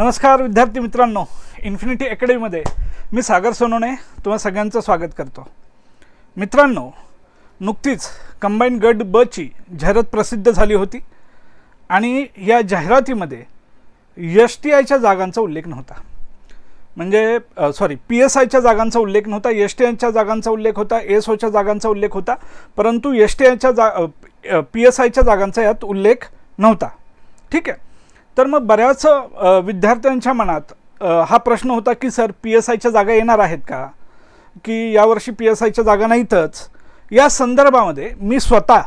नमस्कार विद्यार्थी मित्रांनो इन्फिनिटी अकॅडमीमध्ये मी सागर सोनोने तुम्हा सगळ्यांचं स्वागत करतो. मित्रांनो नुकतीच कंबाईन गट बची जाहिरात प्रसिद्ध झाली होती आणि या जाहिरातीमध्ये एस टी आयच्या जागांचा उल्लेख नव्हता. म्हणजे सॉरी पी एस आयच्या जागांचा उल्लेख नव्हता एस टी आयच्या जागांचा उल्लेख होता एस ओच्या जागांचा उल्लेख होता परंतु एस टी आयच्या जा पी एस आयच्या जागांचा यात उल्लेख नव्हता. ठीक आहे? तर मग बऱ्याच विद्यार्थ्यांच्या मनात हा प्रश्न होता की सर पी एस आयच्या जागा येणार आहेत का? की यावर्षी पी एस आयच्या जागा नाहीतच. या संदर्भामध्ये मी स्वतः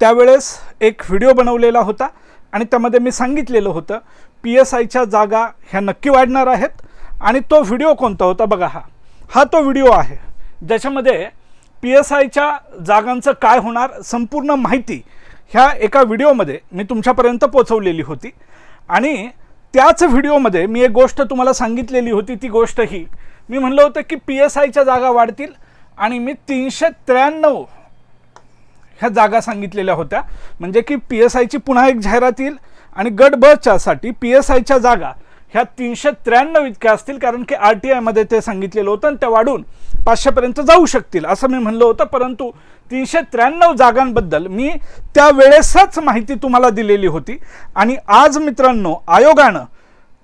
त्यावेळेस एक व्हिडिओ बनवलेला होता आणि त्यामध्ये मी सांगितलेलं होतं पी एस आयच्या जागा ह्या नक्की वाढणार आहेत. आणि तो व्हिडिओ कोणता होता बघा हा. हा तो व्हिडिओ आहे ज्याच्यामध्ये पी एस आयच्या जागांचं काय होणार संपूर्ण माहिती ह्या एका व्हिडिओमध्ये मी तुमच्यापर्यंत पोचवलेली होती. आणि त्याच व्हिडिओमध्ये मी एक गोष्ट तुम्हाला सांगितलेली होती ती गोष्ट ही मी म्हणलं होतं की पी एस आयच्या जागा वाढतील आणि मी तीनशे त्र्याण्णव ह्या जागा सांगितलेल्या होत्या. म्हणजे की पी एस आयची पुन्हा एक जाहिरात येईल आणि गट बच्यासाठी पी एस आयच्या जागा ह्या तीनशे त्र्याण्णव इतक्या असतील कारण की आर टी आयमध्ये ते सांगितलेलं होतं आणि त्या वाढून पाचशेपर्यंत जाऊ शकतील असं मी म्हणलं होतं. परंतु तीनशे त्र्याण्णव जागांबद्दल मी त्यावेळेसच माहिती तुम्हाला दिलेली होती. आणि आज मित्रांनो आयोगानं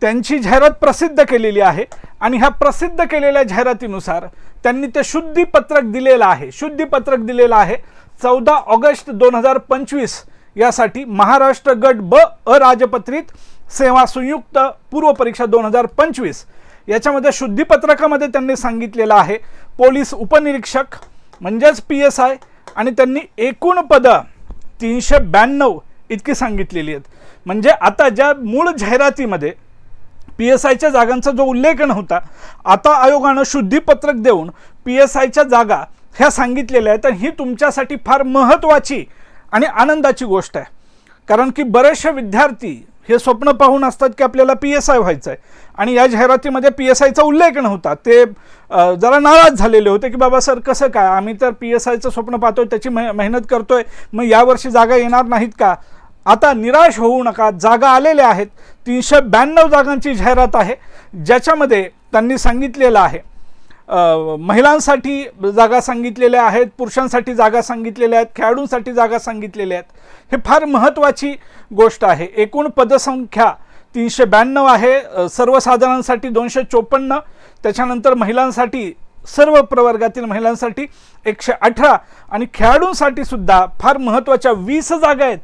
त्यांची जाहिरात प्रसिद्ध केलेली आहे. आणि ह्या प्रसिद्ध केलेल्या जाहिरातीनुसार त्यांनी ते शुद्धीपत्रक दिलेलं आहे. शुद्धीपत्रक दिलेलं आहे. चौदा ऑगस्ट दोन हजार पंचवीस यासाठी महाराष्ट्र गट ब अराजपत्रित सेवा संयुक्त पूर्व परीक्षा दोन हजार पंचवीस. याच्यामध्ये शुद्धीपत्रकामध्ये त्यांनी सांगितलेलं आहे पोलीस उपनिरीक्षक म्हणजेच पी एस आय आणि त्यांनी एकूण पदं तीनशे ब्याण्णव इतकी सांगितलेली आहेत. म्हणजे आता ज्या मूळ जाहिरातीमध्ये पी एस आयच्या जागांचा जो उल्लेख नव्हता आता आयोगानं शुद्धीपत्रक देऊन पी एस आयच्या जागा ह्या सांगितलेल्या आहेत तर ही तुमच्यासाठी फार महत्त्वाची आणि आनंदाची गोष्ट आहे. कारण की बरेचसे विद्यार्थी हे स्वप्न पाहून असतात की आपल्याला पी एस आय व्हायचं आहे आणि या जाहिरातीमध्ये पी एस आयचा उल्लेख नव्हता ते जरा नाराज झालेले होते की बाबा सर कसं काय? आम्ही तर पी एस आयचं स्वप्न पाहतोय त्याची मे मेहनत करतोय मग यावर्षी जागा येणार नाहीत का? आता निराश होऊ नका जागा आलेल्या आहेत. तीनशे ब्याण्णव जागांची जाहिरात आहे ज्याच्यामध्ये त्यांनी सांगितलेलं आहे महिलांसाठी जागा सांगितलेल्या आहेत पुरुषांसाठी जागा सांगितलेल्या आहेत खेळाडूंसाठी जागा सांगितलेल्या आहेत. हे फार महत्त्वाची गोष्ट आहे. एकूण पदसंख्या तीनशे ब्याण्णव आहे. सर्वसाधारणांसाठी सर्वसाधारणसाठी दोनशे चोपन्न. त्याच्यानंतर महिलांसाठी सर्व प्रवर्गातील महिलांसाठी एकशे अठरा. आणि खेळाडूंसाठी सुद्धा फार महत्त्वाच्या वीस जागा आहेत.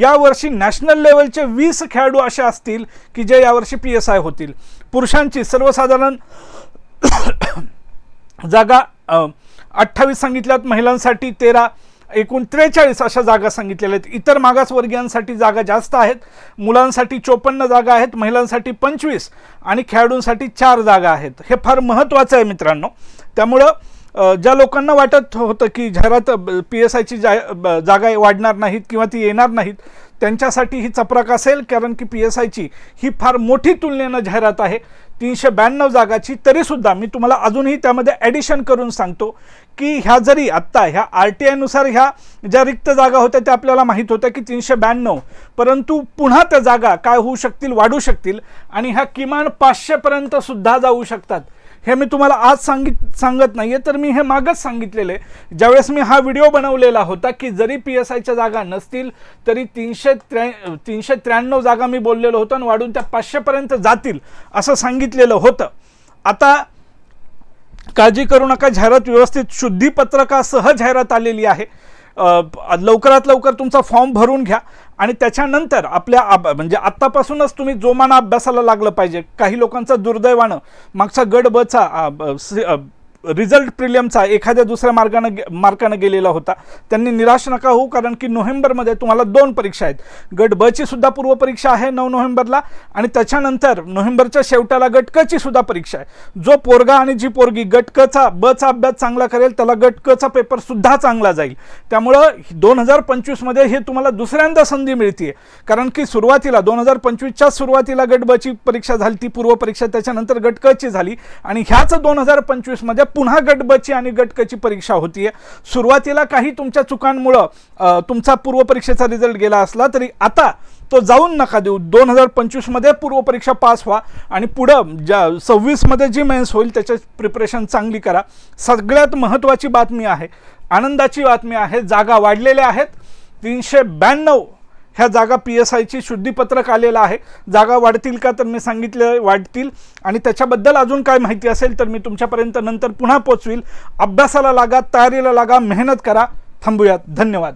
यावर्षी नॅशनल लेवलचे वीस खेळाडू असे असतील की जे यावर्षी पी एस आय होतील. पुरुषांची सर्वसाधारण जागा अठ्ठावीस सांगितल्यात महिलांसाठी तेरा एकूण त्रेचाळीस अशा जागा सांगितलेल्या आहेत. इतर मागासवर्गीयांसाठी जागा जास्त आहेत. मुलांसाठी चोपन्न जागा आहेत महिलांसाठी पंचवीस आणि खेळाडूंसाठी चार जागा आहेत. हे फार महत्त्वाचं आहे मित्रांनो. त्यामुळं ज्या लोकांना वाटत होतं की जाहिरात पी एस आयची जा ब- जागा वाढणार नाहीत किंवा ती येणार नाहीत त्यांच्यासाठी ही चपराक असेल कारण की पी एस आयची ही फार मोठी तुलनेनं जाहिरात आहे. तीनशे ब्याण्णव जागाची तरीसुद्धा मी तुम्हाला अजूनही त्यामध्ये ॲडिशन करून सांगतो की ह्या जरी आत्ता ह्या आर टी आयनुसार ह्या ज्या रिक्त जागा होत्या त्या आपल्याला माहीत होत्या की तीनशे ब्याण्णव. परंतु पुन्हा त्या जागा काय होऊ शकतील वाढू शकतील आणि ह्या किमान पाचशेपर्यंतसुद्धा जाऊ शकतात. हे मी तुम्हाला आज सांगित सांगत नाही आहे तर मी हे मागच सांगितलेले ज्यावेळेस मी हा व्हिडिओ बनवलेला होता की जरी पी एस आयच्या जागा नसतील तरी तीनशे त्र्या तीनशे त्र्याण्णव जागा मी बोललेलो होतो आणि वाढून त्या पाचशेपर्यंत जातील असं सांगितलेलं होतं. आता काळजी करू नका जाहिरात व्यवस्थित शुद्धीपत्रकासह जाहिरात आलेली आहे. लवकरात लवकर तुमचा फॉर्म भरून घ्या आणि त्याच्यानंतर आपल्या आब म्हणजे आत्तापासूनच तुम्ही जोमानं अभ्यासाला लागलं पाहिजे. काही लोकांचं दुर्दैवानं मागचा गडबचा रिझल्ट प्रिलियमचा एखाद्या दुसऱ्या मार्गानं गे मार्कानं गेलेला होता. त्यांनी निराश नका होऊ कारण की नोव्हेंबरमध्ये तुम्हाला दोन परीक्षा आहेत. गट ब ची सुद्धा पूर्वपरीक्षा आहे नऊ नोव्हेंबरला आणि त्याच्यानंतर नोव्हेंबरच्या शेवटाला गट क ची सुद्धा परीक्षा आहे. जो पोरगा आणि जी पोरगी गट क चा ब चा अभ्यास चांगला करेल त्याला गट क चा पेपर सुद्धा चांगला जाईल. त्यामुळं दोन हजार पंचवीसमध्ये हे तुम्हाला दुसऱ्यांदा संधी मिळते कारण की सुरुवातीला दोन हजार पंचवीसच्या सुरुवातीला गट ब ची परीक्षा झाली ती पूर्वपरीक्षा त्याच्यानंतर गट क ची झाली आणि ह्याच दोन हजार पंचवीसमध्ये पुन्हा गट बची आणि गट कची परीक्षा होतीये. सुरुवातीला काही तुमच्या चुकांमुळं तुमचा पूर्वपरीक्षेचा रिझल्ट गेला असला तरी आता तो जाऊन नका देऊ. दोन हजार पंचवीसमध्ये पूर्वपरीक्षा पास व्हा आणि पुढं ज्या सव्वीसमध्ये जी मेन्स होईल त्याच्या प्रिपरेशन चांगली करा. सगळ्यात महत्त्वाची बातमी आहे आनंदाची बातमी आहे जागा वाढलेल्या आहेत. तीनशे ब्याण्णव ह्या जागा पी एस आयची शुद्धीपत्रक आलेलं आहे. जागा वाढतील का तर मी सांगितलं वाढतील. आणि त्याच्याबद्दल अजून काय माहिती असेल तर मी तुमच्यापर्यंत नंतर पुन्हा पोचवील. अभ्यासाला लागा तयारीला लागा मेहनत करा. थांबूयात. धन्यवाद.